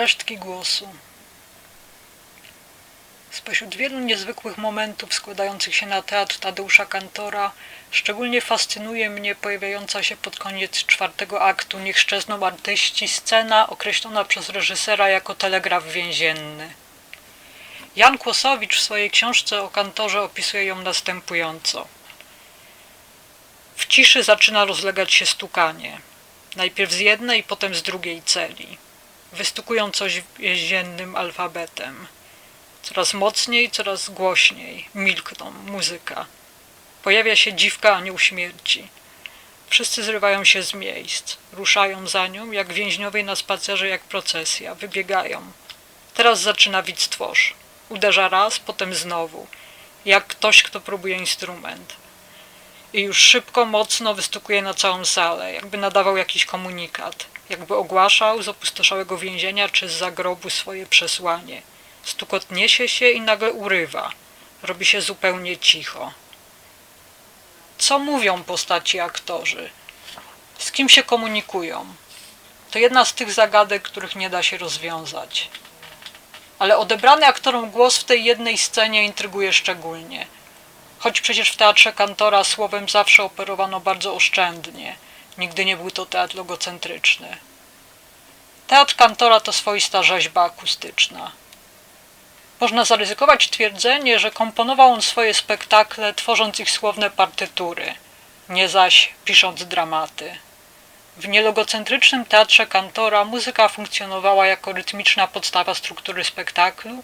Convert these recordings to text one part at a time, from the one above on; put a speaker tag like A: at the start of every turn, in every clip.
A: Resztki głosu. Spośród wielu niezwykłych momentów składających się na teatr Tadeusza Kantora, szczególnie fascynuje mnie pojawiająca się pod koniec czwartego aktu Niech szczezną artyści scena określona przez reżysera jako telegraf więzienny. Jan Kłosowicz w swojej książce o kantorze opisuje ją następująco. W ciszy zaczyna rozlegać się stukanie. Najpierw z jednej, potem z drugiej celi. Wystukują coś więziennym alfabetem. Coraz mocniej, coraz głośniej. Milkną. Muzyka. Pojawia się dziwka anioł śmierci. Wszyscy zrywają się z miejsc. Ruszają za nią, jak więźniowie na spacerze, jak procesja. Wybiegają. Teraz zaczyna widz tworz. Uderza raz, potem znowu. Jak ktoś, kto próbuje instrument. I już szybko, mocno wystukuje na całą salę, jakby nadawał jakiś komunikat. Jakby ogłaszał z opustoszałego więzienia czy z zagrobu swoje przesłanie. Stukot niesie się i nagle urywa. Robi się zupełnie cicho. Co mówią postaci aktorzy? Z kim się komunikują? To jedna z tych zagadek, których nie da się rozwiązać. Ale odebrany aktorom głos w tej jednej scenie intryguje szczególnie. Choć przecież w teatrze kantora słowem zawsze operowano bardzo oszczędnie. Nigdy nie był to teatr logocentryczny. Teatr kantora to swoista rzeźba akustyczna. Można zaryzykować twierdzenie, że komponował on swoje spektakle, tworząc ich słowne partytury, nie zaś pisząc dramaty. W nielogocentrycznym teatrze kantora muzyka funkcjonowała jako rytmiczna podstawa struktury spektaklu,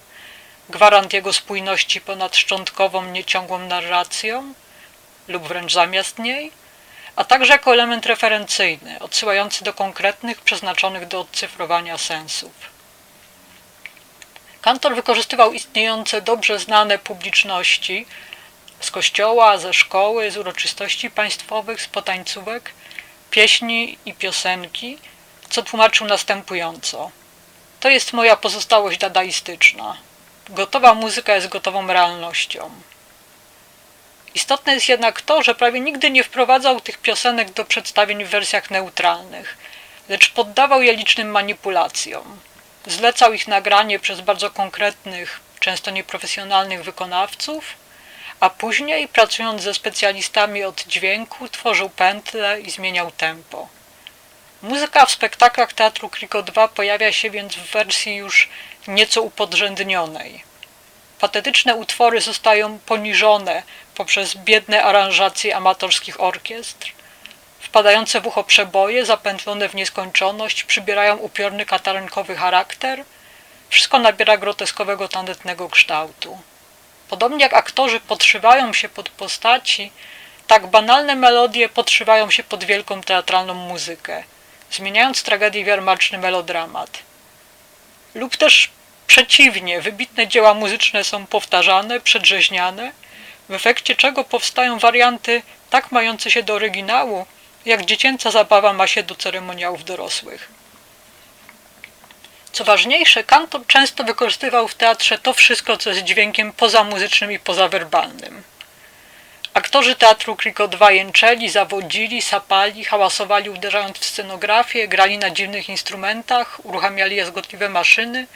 A: gwarant jego spójności ponad szczątkową, nieciągłą narracją lub wręcz zamiast niej, a także jako element referencyjny, odsyłający do konkretnych, przeznaczonych do odcyfrowania sensów. Kantor wykorzystywał istniejące, dobrze znane publiczności z kościoła, ze szkoły, z uroczystości państwowych, z potańcówek, pieśni i piosenki, co tłumaczył następująco. To jest moja pozostałość dadaistyczna. Gotowa muzyka jest gotową realnością. Istotne jest jednak to, że prawie nigdy nie wprowadzał tych piosenek do przedstawień w wersjach neutralnych, lecz poddawał je licznym manipulacjom. Zlecał ich nagranie przez bardzo konkretnych, często nieprofesjonalnych wykonawców, a później, pracując ze specjalistami od dźwięku, tworzył pętle i zmieniał tempo. Muzyka w spektaklach Teatru Kriko 2 pojawia się więc w wersji już nieco upodrzędnionej. Patetyczne utwory zostają poniżone poprzez biedne aranżacje amatorskich orkiestr. Wpadające w ucho przeboje, zapętlone w nieskończoność, przybierają upiorny katarenkowy charakter. Wszystko nabiera groteskowego tandetnego kształtu. Podobnie jak aktorzy podszywają się pod postaci, tak banalne melodie podszywają się pod wielką teatralną muzykę, zmieniając tragedię w jarmarczny melodramat. Lub też przeciwnie, wybitne dzieła muzyczne są powtarzane, przedrzeźniane, w efekcie czego powstają warianty tak mające się do oryginału, jak dziecięca zabawa ma się do ceremoniałów dorosłych. Co ważniejsze, kantor często wykorzystywał w teatrze to wszystko, co jest dźwiękiem pozamuzycznym i pozawerbalnym. Aktorzy teatru Kriko 2 jęczeli, zawodzili, sapali, hałasowali uderzając w scenografię, grali na dziwnych instrumentach, uruchamiali jazgotliwe maszyny,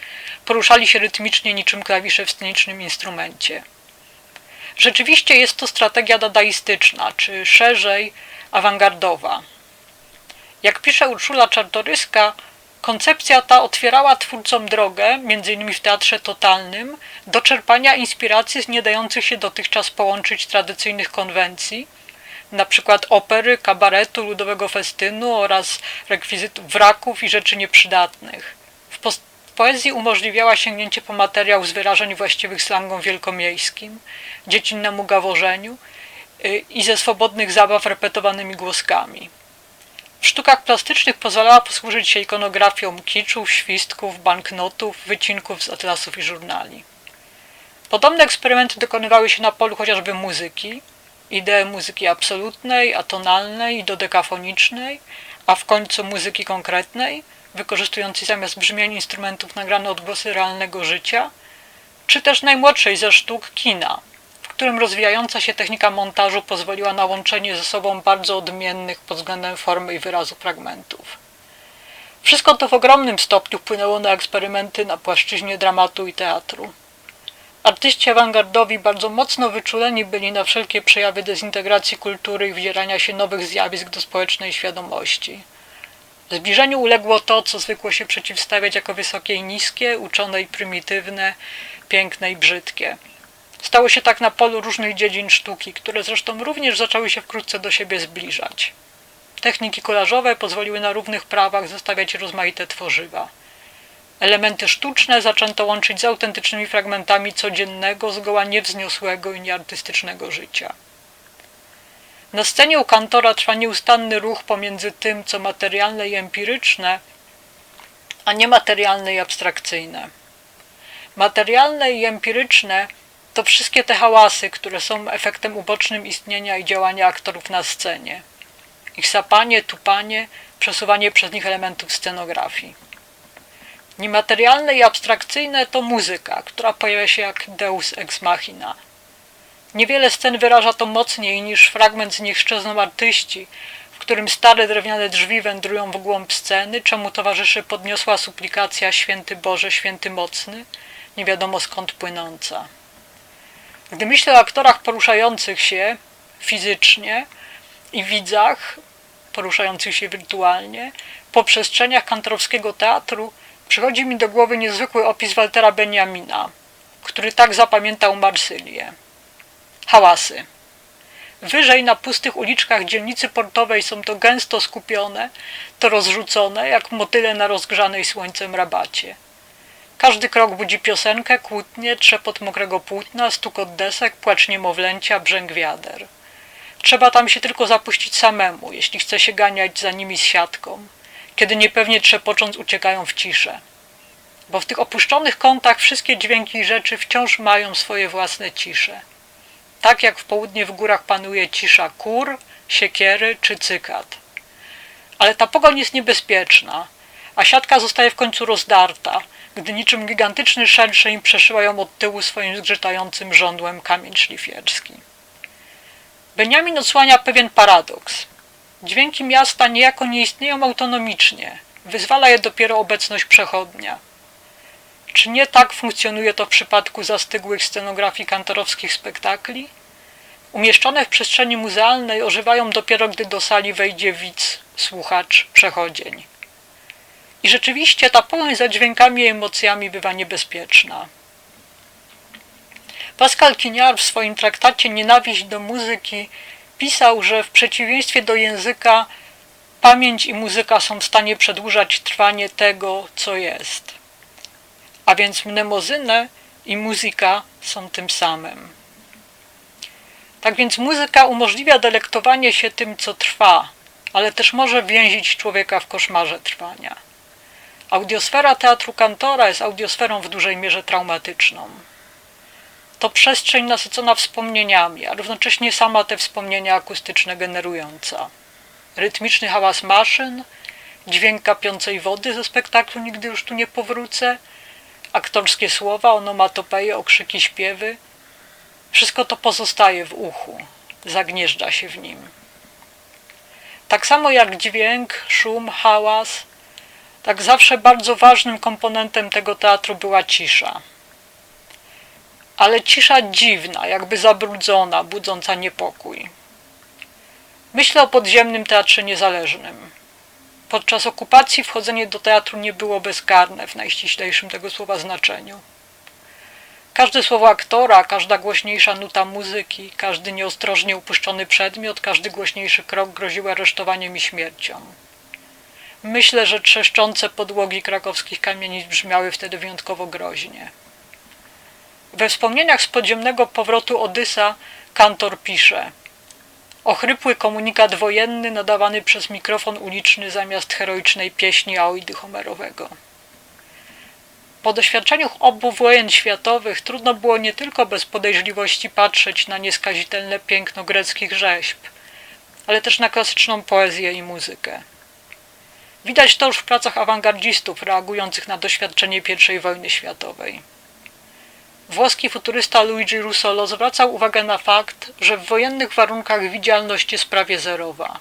A: poruszali się rytmicznie niczym klawisze w scenicznym instrumencie. Rzeczywiście jest to strategia dadaistyczna, czy szerzej awangardowa. Jak pisze Urszula Czartoryska, koncepcja ta otwierała twórcom drogę, m.in. w teatrze totalnym, do czerpania inspiracji z nie dających się dotychczas połączyć tradycyjnych konwencji, przykład opery, kabaretu, ludowego festynu oraz rekwizytów wraków i rzeczy nieprzydatnych. W, w poezji umożliwiała sięgnięcie po materiał z wyrażeń właściwych slangom wielkomiejskim, dziecinnemu gaworzeniu y, i ze swobodnych zabaw repetowanymi głoskami. W sztukach plastycznych pozwalała posłużyć się ikonografią kiczów, świstków, banknotów, wycinków z atlasów i żurnali. Podobne eksperymenty dokonywały się na polu chociażby muzyki, idee muzyki absolutnej, atonalnej i dodekafonicznej, a w końcu muzyki konkretnej, wykorzystującej zamiast brzmień instrumentów nagrane odgłosy realnego życia, czy też najmłodszej ze sztuk kina, którym rozwijająca się technika montażu pozwoliła na łączenie ze sobą bardzo odmiennych pod względem formy i wyrazu fragmentów. Wszystko to w ogromnym stopniu wpłynęło na eksperymenty na płaszczyźnie dramatu i teatru. Artyści awangardowi bardzo mocno wyczuleni byli na wszelkie przejawy dezintegracji kultury i wdzierania się nowych zjawisk do społecznej świadomości. Zbliżeniu uległo to, co zwykło się przeciwstawiać jako wysokie i niskie, uczone i prymitywne, piękne i brzydkie. Stało się tak na polu różnych dziedzin sztuki, które zresztą również zaczęły się wkrótce do siebie zbliżać. Techniki kolażowe pozwoliły na równych prawach zestawiać rozmaite tworzywa. Elementy sztuczne zaczęto łączyć z autentycznymi fragmentami codziennego, zgoła niewzniosłego i nieartystycznego życia. Na scenie u kantora trwa nieustanny ruch pomiędzy tym, co materialne i empiryczne, a niematerialne i abstrakcyjne. Materialne i empiryczne to wszystkie te hałasy, które są efektem ubocznym istnienia i działania aktorów na scenie. Ich sapanie, tupanie, przesuwanie przez nich elementów scenografii. Niematerialne i abstrakcyjne to muzyka, która pojawia się jak deus ex machina. Niewiele scen wyraża to mocniej niż fragment z szczezną artyści, w którym stare drewniane drzwi wędrują w głąb sceny, czemu towarzyszy podniosła suplikacja Święty Boże, Święty Mocny, nie wiadomo skąd płynąca. Gdy myślę o aktorach poruszających się fizycznie i widzach poruszających się wirtualnie po przestrzeniach kantorowskiego teatru, przychodzi mi do głowy niezwykły opis Waltera Benjamina, który tak zapamiętał Marsylię. Hałasy. Wyżej na pustych uliczkach dzielnicy portowej są to gęsto skupione, to rozrzucone, jak motyle na rozgrzanej słońcem rabacie. Każdy krok budzi piosenkę, kłótnie, trzepot mokrego płótna, stukot desek, płacz niemowlęcia, brzęk wiader. Trzeba tam się tylko zapuścić samemu, jeśli chce się ganiać za nimi z siatką, kiedy niepewnie trzepocząc uciekają w ciszę. Bo w tych opuszczonych kątach wszystkie dźwięki i rzeczy wciąż mają swoje własne cisze. Tak jak w południe w górach panuje cisza kur, siekiery czy cykat. Ale ta pogoń jest niebezpieczna, a siatka zostaje w końcu rozdarta, gdy niczym gigantyczny szerszeń przeszyła ją od tyłu swoim zgrzytającym żądłem kamień szlifierski. Beniamin odsłania pewien paradoks. Dźwięki miasta niejako nie istnieją autonomicznie, wyzwala je dopiero obecność przechodnia. Czy nie tak funkcjonuje to w przypadku zastygłych scenografii kantorowskich spektakli? Umieszczone w przestrzeni muzealnej ożywają dopiero, gdy do sali wejdzie widz, słuchacz, przechodzień. I rzeczywiście ta pogoń za dźwiękami i emocjami bywa niebezpieczna. Pascal Quignard w swoim traktacie Nienawiść do muzyki pisał, że w przeciwieństwie do języka pamięć i muzyka są w stanie przedłużać trwanie tego, co jest. A więc mnemozynę i muzyka są tym samym. Tak więc muzyka umożliwia delektowanie się tym, co trwa, ale też może więzić człowieka w koszmarze trwania. Audiosfera teatru Kantora jest audiosferą w dużej mierze traumatyczną. To przestrzeń nasycona wspomnieniami, a równocześnie sama te wspomnienia akustyczne generująca. Rytmiczny hałas maszyn, dźwięk kapiącej wody ze spektaklu Nigdy już tu nie powrócę, aktorskie słowa, onomatopeje, okrzyki, śpiewy. Wszystko to pozostaje w uchu, zagnieżdża się w nim. Tak samo jak dźwięk, szum, hałas, tak zawsze bardzo ważnym komponentem tego teatru była cisza. Ale cisza dziwna, jakby zabrudzona, budząca niepokój. Myślę o podziemnym teatrze niezależnym. Podczas okupacji wchodzenie do teatru nie było bezkarne w najściślejszym tego słowa znaczeniu. Każde słowo aktora, każda głośniejsza nuta muzyki, każdy nieostrożnie upuszczony przedmiot, każdy głośniejszy krok groził aresztowaniem i śmiercią. Myślę, że trzeszczące podłogi krakowskich kamienic brzmiały wtedy wyjątkowo groźnie. We wspomnieniach z podziemnego powrotu Odysa kantor pisze Ochrypły komunikat wojenny nadawany przez mikrofon uliczny zamiast heroicznej pieśni Aoidy Homerowego. Po doświadczeniu obu wojen światowych trudno było nie tylko bez podejrzliwości patrzeć na nieskazitelne piękno greckich rzeźb, ale też na klasyczną poezję i muzykę. Widać to już w pracach awangardzistów reagujących na doświadczenie I wojny światowej. Włoski futurysta Luigi Russolo zwracał uwagę na fakt, że w wojennych warunkach widzialność jest prawie zerowa.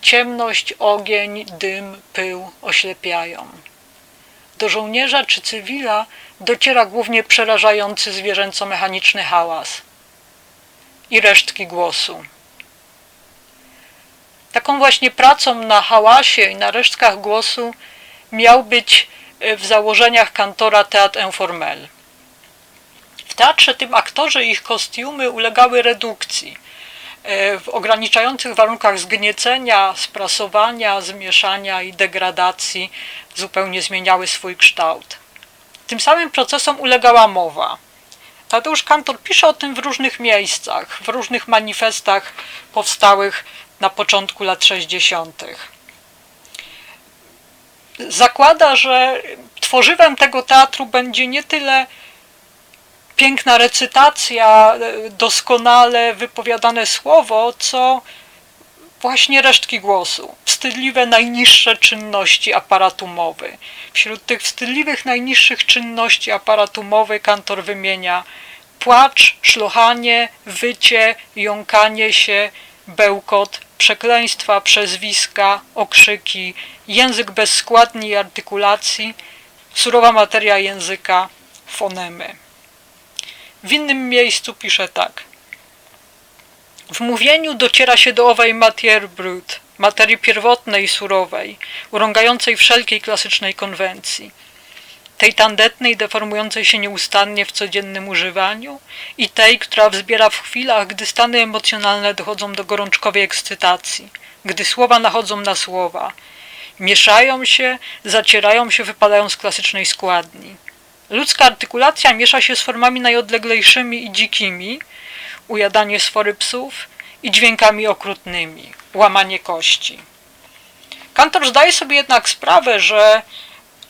A: ciemność, ogień, dym, pył oślepiają. Do żołnierza czy cywila dociera głównie przerażający zwierzęco-mechaniczny hałas i resztki głosu. Taką właśnie pracą na hałasie i na resztkach głosu miał być e, w założeniach kantora Teatr Informel. W teatrze tym aktorzy i ich kostiumy ulegały redukcji e, w ograniczających warunkach zgniecenia, sprasowania, zmieszania i degradacji zupełnie zmieniały swój kształt. Tym samym procesom ulegała mowa. Tadeusz Kantor pisze o tym w różnych miejscach, w różnych manifestach powstałych na początku lat 60. Zakłada, że tworzywem tego teatru będzie nie tyle piękna recytacja, doskonale wypowiadane słowo, co właśnie resztki głosu, wstydliwe najniższe czynności aparatu mowy. Wśród tych wstydliwych najniższych czynności aparatu mowy kantor wymienia płacz, szlochanie, wycie, jąkanie się, bełkot, przekleństwa, przezwiska, okrzyki, język bez składni i artykulacji, surowa materia języka, fonemy. W innym miejscu pisze tak. W mówieniu dociera się do owej matière brute, materii pierwotnej i surowej, urągającej wszelkiej klasycznej konwencji, tej tandetnej, deformującej się nieustannie w codziennym używaniu i tej, która wzbiera w chwilach, gdy stany emocjonalne dochodzą do gorączkowej ekscytacji, gdy słowa nachodzą na słowa, mieszają się, zacierają się, wypadają z klasycznej składni. Ludzka artykulacja miesza się z formami najodleglejszymi i dzikimi, ujadanie sfory psów i dźwiękami okrutnymi, łamanie kości. Kantor zdaje sobie jednak sprawę, że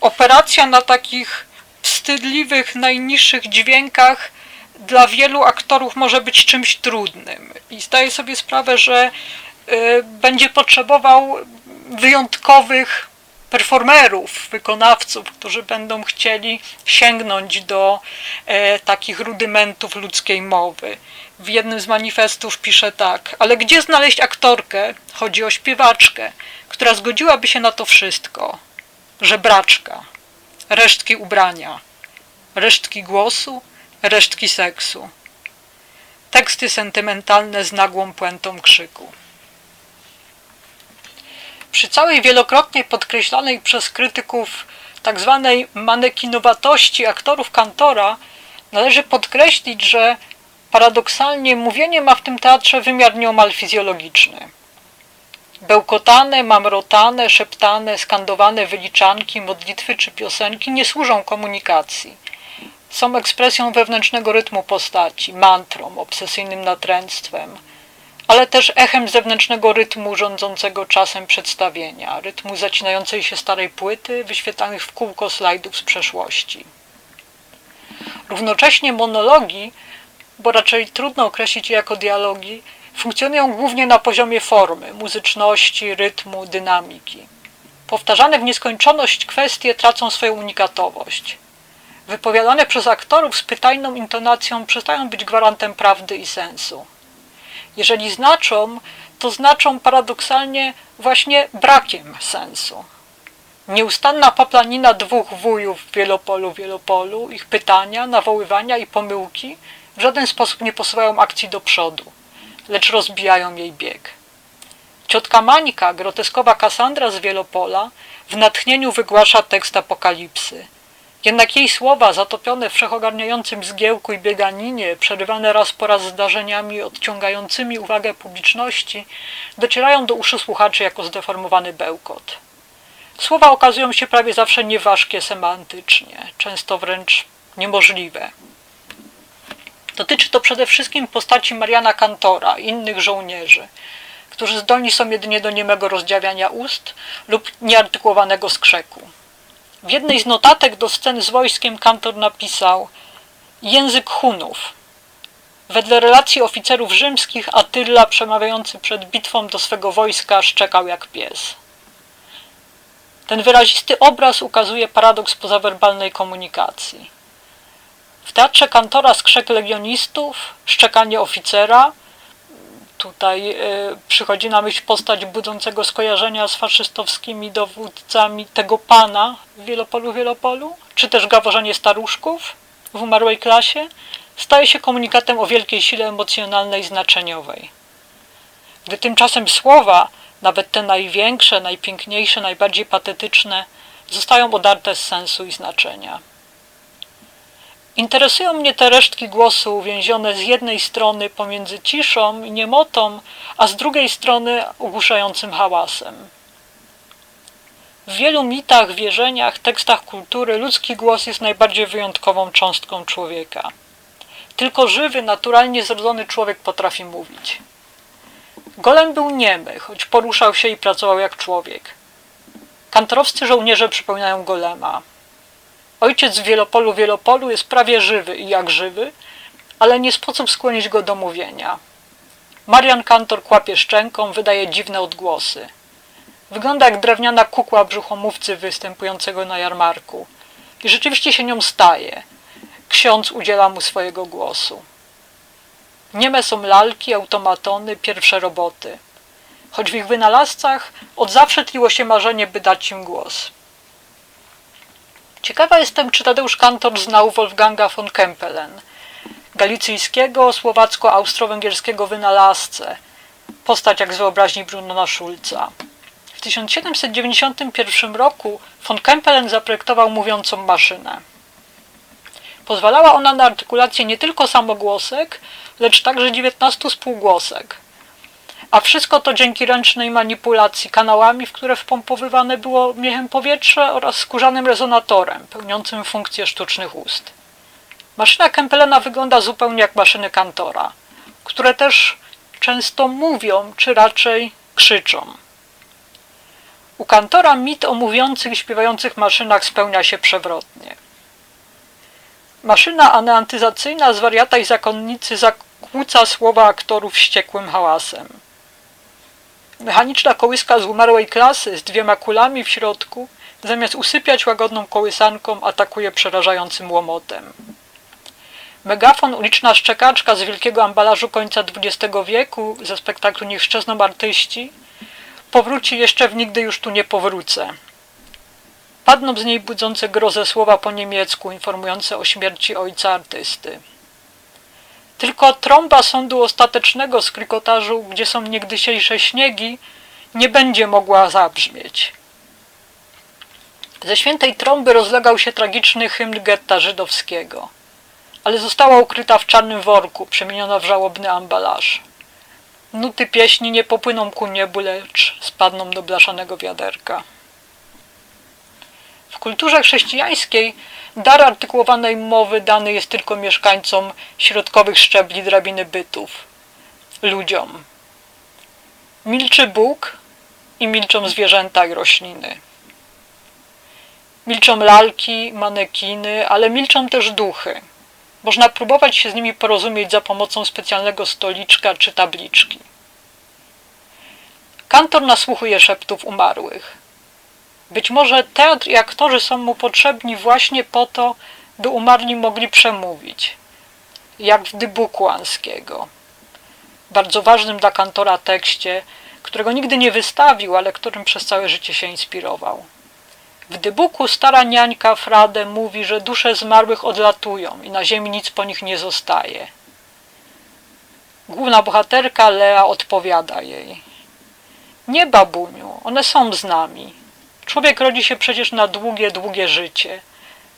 A: operacja na takich wstydliwych, najniższych dźwiękach dla wielu aktorów może być czymś trudnym. I zdaje sobie sprawę, że y, będzie potrzebował wyjątkowych performerów, wykonawców, którzy będą chcieli sięgnąć do e, takich rudymentów ludzkiej mowy. W jednym z manifestów pisze tak, ale gdzie znaleźć aktorkę, chodzi o śpiewaczkę, która zgodziłaby się na to wszystko? Żebraczka, resztki ubrania, resztki głosu, resztki seksu. Teksty sentymentalne z nagłą puentą krzyku. Przy całej wielokrotnie podkreślanej przez krytyków tak zwanej manekinowatości aktorów kantora należy podkreślić, że paradoksalnie mówienie ma w tym teatrze wymiar nieomal fizjologiczny. Bełkotane, mamrotane, szeptane, skandowane wyliczanki, modlitwy czy piosenki nie służą komunikacji. Są ekspresją wewnętrznego rytmu postaci, mantrą, obsesyjnym natręctwem, ale też echem zewnętrznego rytmu rządzącego czasem przedstawienia, rytmu zacinającej się starej płyty, wyświetlanych w kółko slajdów z przeszłości. Równocześnie monologi, bo raczej trudno określić je jako dialogi, funkcjonują głównie na poziomie formy, muzyczności, rytmu, dynamiki. Powtarzane w nieskończoność kwestie tracą swoją unikatowość. Wypowiadane przez aktorów z pytajną intonacją przestają być gwarantem prawdy i sensu. Jeżeli znaczą, to znaczą paradoksalnie właśnie brakiem sensu. Nieustanna paplanina dwóch wujów w Wielopolu, Wielopolu, ich pytania, nawoływania i pomyłki w żaden sposób nie posuwają akcji do przodu, lecz rozbijają jej bieg. Ciotka Mańka, groteskowa Kasandra z Wielopola, w natchnieniu wygłasza tekst apokalipsy – jednak jej słowa, zatopione w wszechogarniającym zgiełku i bieganinie, przerywane raz po raz zdarzeniami odciągającymi uwagę publiczności, docierają do uszu słuchaczy jako zdeformowany bełkot. Słowa okazują się prawie zawsze nieważkie semantycznie, często wręcz niemożliwe. Dotyczy to przede wszystkim postaci Mariana Kantora i innych żołnierzy, którzy zdolni są jedynie do niemego rozdziawiania ust lub nieartykułowanego skrzeku. W jednej z notatek do sceny z wojskiem kantor napisał język Hunów. Wedle relacji oficerów rzymskich Attila przemawiający przed bitwą do swego wojska szczekał jak pies. Ten wyrazisty obraz ukazuje paradoks pozawerbalnej komunikacji. W teatrze kantora skrzek legionistów, szczekanie oficera, tutaj e, przychodzi na myśl postać budzącego skojarzenia z faszystowskimi dowódcami tego pana w Wielopolu Wielopolu, czy też gaworzenie staruszków w umarłej klasie, staje się komunikatem o wielkiej sile emocjonalnej i znaczeniowej. Gdy tymczasem słowa, nawet te największe, najpiękniejsze, najbardziej patetyczne, zostają odarte z sensu i znaczenia. Interesują mnie te resztki głosu uwięzione z jednej strony pomiędzy ciszą i niemotą, a z drugiej strony ogłuszającym hałasem. W wielu mitach, wierzeniach, tekstach kultury ludzki głos jest najbardziej wyjątkową cząstką człowieka. Tylko żywy, naturalnie zrodzony człowiek potrafi mówić. Golem był niemy, choć poruszał się i pracował jak człowiek. Kantorowscy żołnierze przypominają golema. Ojciec w Wielopolu Wielopolu jest prawie żywy i jak żywy, ale nie sposób skłonić go do mówienia. Marian Kantor kłapie szczęką, wydaje dziwne odgłosy. Wygląda jak drewniana kukła brzuchomówcy występującego na jarmarku. I rzeczywiście się nią staje. Ksiądz udziela mu swojego głosu. Nieme są lalki, automatony, pierwsze roboty. Choć w ich wynalazcach od zawsze tliło się marzenie, by dać im głos. Ciekawa jestem, czy Tadeusz Kantor znał Wolfganga von Kempelen, galicyjskiego, słowacko-austro-węgierskiego wynalazcę, postać jak z wyobraźni Brunona Schulza. W 1791 roku von Kempelen zaprojektował mówiącą maszynę. Pozwalała ona na artykulację nie tylko samogłosek, lecz także 19 spółgłosek. A wszystko to dzięki ręcznej manipulacji kanałami, w które wpompowywane było miechem powietrze oraz skórzanym rezonatorem, pełniącym funkcję sztucznych ust. Maszyna Kempelena wygląda zupełnie jak maszyny Kantora, które też często mówią, czy raczej krzyczą. U Kantora mit o mówiących i śpiewających maszynach spełnia się przewrotnie. Maszyna aneantyzacyjna z wariata i zakonnicy zakłóca słowa aktorów wściekłym hałasem. Mechaniczna kołyska z umarłej klasy z dwiema kulami w środku, zamiast usypiać łagodną kołysanką, atakuje przerażającym łomotem. Megafon, uliczna szczekaczka z wielkiego ambalażu końca XX wieku, ze spektaklu Niech szczezną artyści, powróci jeszcze w Nigdy już tu nie powrócę. Padną z niej budzące grozę słowa po niemiecku, informujące o śmierci ojca artysty. Tylko trąba sądu ostatecznego z krykotażu, gdzie są niegdysiejsze śniegi, nie będzie mogła zabrzmieć. Ze świętej trąby rozlegał się tragiczny hymn getta żydowskiego, ale została ukryta w czarnym worku, przemieniona w żałobny ambalaż. Nuty pieśni nie popłyną ku niebu, lecz spadną do blaszanego wiaderka. W kulturze chrześcijańskiej dar artykułowanej mowy dany jest tylko mieszkańcom środkowych szczebli drabiny bytów, ludziom. Milczy Bóg i milczą zwierzęta i rośliny. Milczą lalki, manekiny, ale milczą też duchy. Można próbować się z nimi porozumieć za pomocą specjalnego stoliczka czy tabliczki. Kantor nasłuchuje szeptów umarłych. Być może teatr i aktorzy są mu potrzebni właśnie po to, by umarli mogli przemówić, jak w dybuku Anskiego. Bardzo ważnym dla kantora tekście, którego nigdy nie wystawił, ale którym przez całe życie się inspirował. W dybuku stara niańka Frade mówi, że dusze zmarłych odlatują i na ziemi nic po nich nie zostaje. Główna bohaterka Lea odpowiada jej. Nie, babuniu, one są z nami. Człowiek rodzi się przecież na długie, długie życie.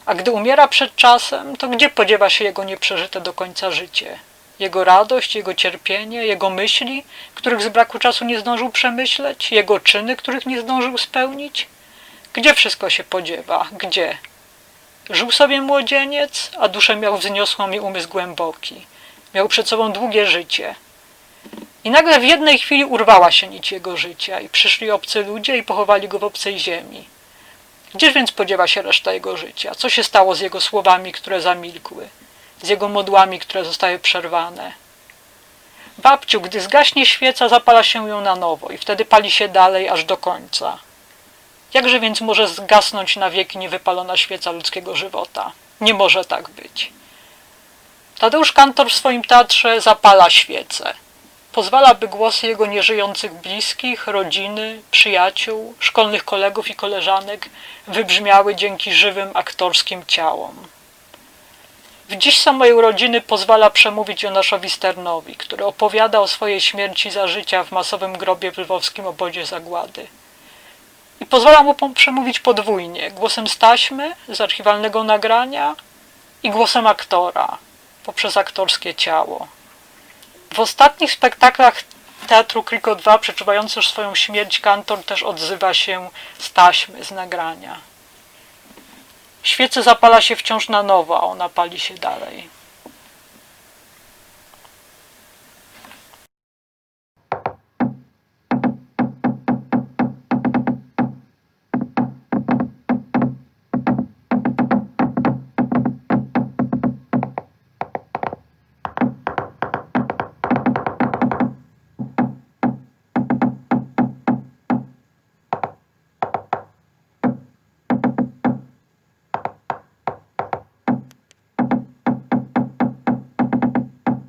A: A gdy umiera przed czasem, to gdzie podziewa się jego nieprzeżyte do końca życie? Jego radość, jego cierpienie, jego myśli, których z braku czasu nie zdążył przemyśleć, jego czyny, których nie zdążył spełnić? Gdzie wszystko się podziewa? Gdzie? Żył sobie młodzieniec, a duszę miał wzniosłą i umysł głęboki. Miał przed sobą długie życie. I nagle w jednej chwili urwała się nić jego życia i przyszli obcy ludzie i pochowali go w obcej ziemi. Gdzież więc podziewa się reszta jego życia? Co się stało z jego słowami, które zamilkły? Z jego modłami, które zostały przerwane? Babciu, gdy zgaśnie świeca, zapala się ją na nowo i wtedy pali się dalej aż do końca. Jakże więc może zgasnąć na wieki niewypalona świeca ludzkiego żywota? Nie może tak być. Tadeusz Kantor w swoim teatrze zapala świecę pozwala, by głosy jego nieżyjących bliskich, rodziny, przyjaciół, szkolnych kolegów i koleżanek wybrzmiały dzięki żywym aktorskim ciałom. W dziś są mojej urodziny pozwala przemówić Jonaszowi Sternowi, który opowiada o swojej śmierci za życia w masowym grobie w lwowskim obozie zagłady. I pozwala mu przemówić podwójnie, głosem z taśmy, z archiwalnego nagrania i głosem aktora, poprzez aktorskie ciało. W ostatnich spektaklach Teatru Kriko 2, przeczuwający już swoją śmierć, kantor też odzywa się z taśmy, z nagrania. Świece zapala się wciąż na nowo, a ona pali się dalej.